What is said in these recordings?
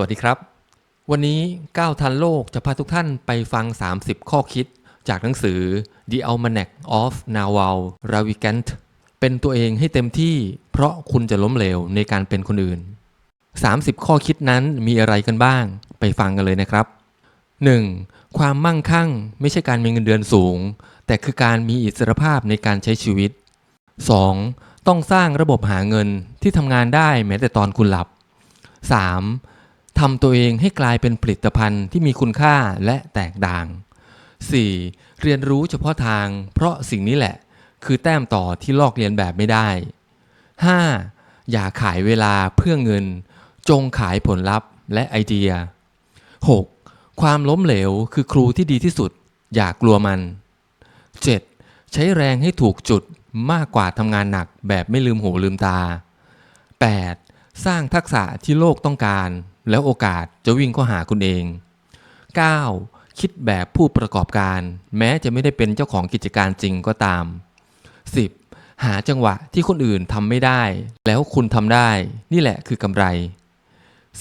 วัสดีครับ วันนี้ก้าวทันโลกจะพาทุกท่านไปฟัง 30 ข้อคิด จากหนังสือ The Almanac of Naval Ravikant เป็นตัวเองให้เต็มที่เพราะคุณจะล้มเหลวในการเป็นคนอื่น 30 ข้อคิดนั้นมีอะไรกันบ้าง ไปฟังกันเลยนะครับ 1. ความมั่งคั่งไม่ใช่การมีเงินเดือนสูง แต่คือการมีอิสรภาพในการใช้ชีวิต 2. ต้องสร้างระบบหาเงินที่ทำงานได้แม้แต่ตอนคุณหลับ 3. ทำตัวเองให้กลายเป็นผลิตภัณฑ์ที่มีคุณค่าและแตกต่าง 4. เรียนรู้เฉพาะทาง เพราะสิ่งนี้แหละ คือแต้มต่อที่ลอกเลียนแบบไม่ได้ 5. อย่าขายเวลาเพื่อเงิน จงขายผลลัพธ์และไอเดีย 6. ความล้มเหลวคือครูที่ดีที่สุด อย่ากลัวมัน 7. ใช้แรงให้ถูกจุดมากกว่าทำงานหนักแบบไม่ลืมหูลืมตา 8. สร้างทักษะที่โลกต้องการ แล้วโอกาสจะวิ่งเข้าหาคุณเอง 9. คิดแบบผู้ประกอบการ แม้จะไม่ได้เป็นเจ้าของกิจการจริงก็ตาม 10. หาจังหวะที่คนอื่นทำไม่ได้ แล้วคุณทำได้ นี่แหละคือกำไร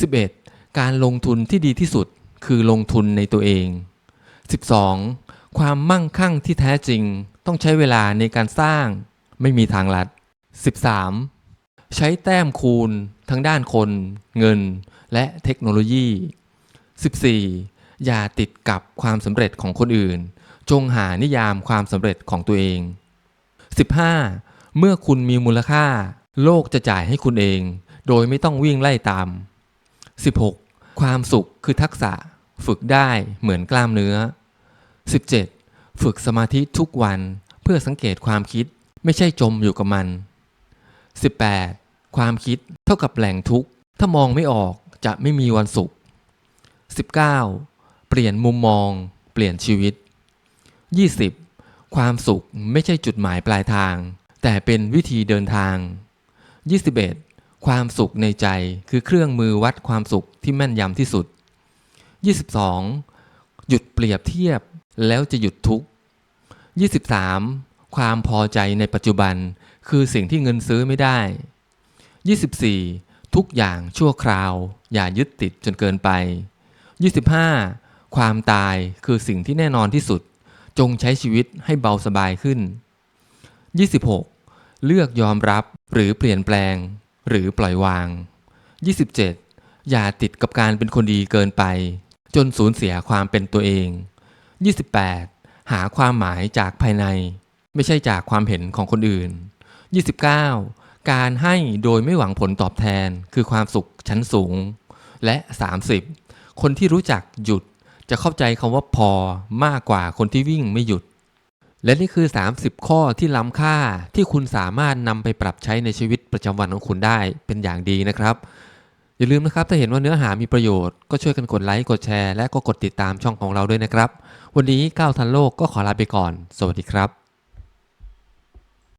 11. การลงทุนที่ดีที่สุดคือลงทุนในตัวเอง 12. ความมั่งคั่งที่แท้จริงต้องใช้เวลาในการสร้าง ไม่มีทางลัด 13. ใช้แต้มคูณ ทั้งด้านคนเงินและเทคโนโลยี 14. อย่าติดกับความสำเร็จของคนอื่น จงหานิยามความสำเร็จของตัวเอง 15. เมื่อคุณมีมูลค่า โลกจะจ่ายให้คุณเอง โดยไม่ต้องวิ่งไล่ตาม 16. ความสุขคือทักษะ ฝึกได้เหมือนกล้ามเนื้อ 17. ฝึกสมาธิทุกวันเพื่อสังเกตความคิดไม่ใช่จมอยู่กับมัน 18. ความคิดเท่ากับแหล่งทุกข์ ถ้ามองไม่ออกจะไม่มีวันสุข 19. เปลี่ยนมุมมอง เปลี่ยนชีวิต 20. ความสุขไม่ใช่จุดหมายปลายทาง แต่เป็นวิธีเดินทาง 21. ความสุขในใจคือเครื่องมือวัดความสุขที่แม่นยำที่สุด 22. หยุดเปรียบเทียบแล้วจะหยุดทุกข์ 23. ความพอใจในปัจจุบันคือสิ่งที่เงินซื้อไม่ได้ 24. ทุกอย่างชั่วคราว อย่ายึดติดจนเกินไป 25. ความตายคือสิ่งที่แน่นอนที่สุด จงใช้ชีวิตให้เบาสบายขึ้น 26. เลือกยอมรับหรือเปลี่ยนแปลง หรือปล่อยวาง 27. อย่าติดกับการเป็นคนดีเกินไป จนสูญเสียความเป็นตัวเอง 28. หาความหมายจากภายใน ไม่ใช่จากความเห็นของคนอื่น 29. การให้โดยไม่หวังผลตอบแทนคือความสุขชั้นสูง และ 30. คนที่รู้จักหยุดจะเข้าใจคำว่าพอมากกว่าคนที่วิ่งไม่หยุด และนี่คือ 30 ข้อที่ล้ำค่าที่คุณสามารถนำไปปรับใช้ในชีวิตประจำวันของคุณได้เป็นอย่างดีนะครับ อย่าลืมนะครับถ้าเห็นว่าเนื้อหามีประโยชน์ก็ช่วยกันกดไลค์กดแชร์และก็กดติดตามช่องของเราด้วยนะครับ วันนี้ก้าวทันโลกก็ขอลาไปก่อน สวัสดีครับ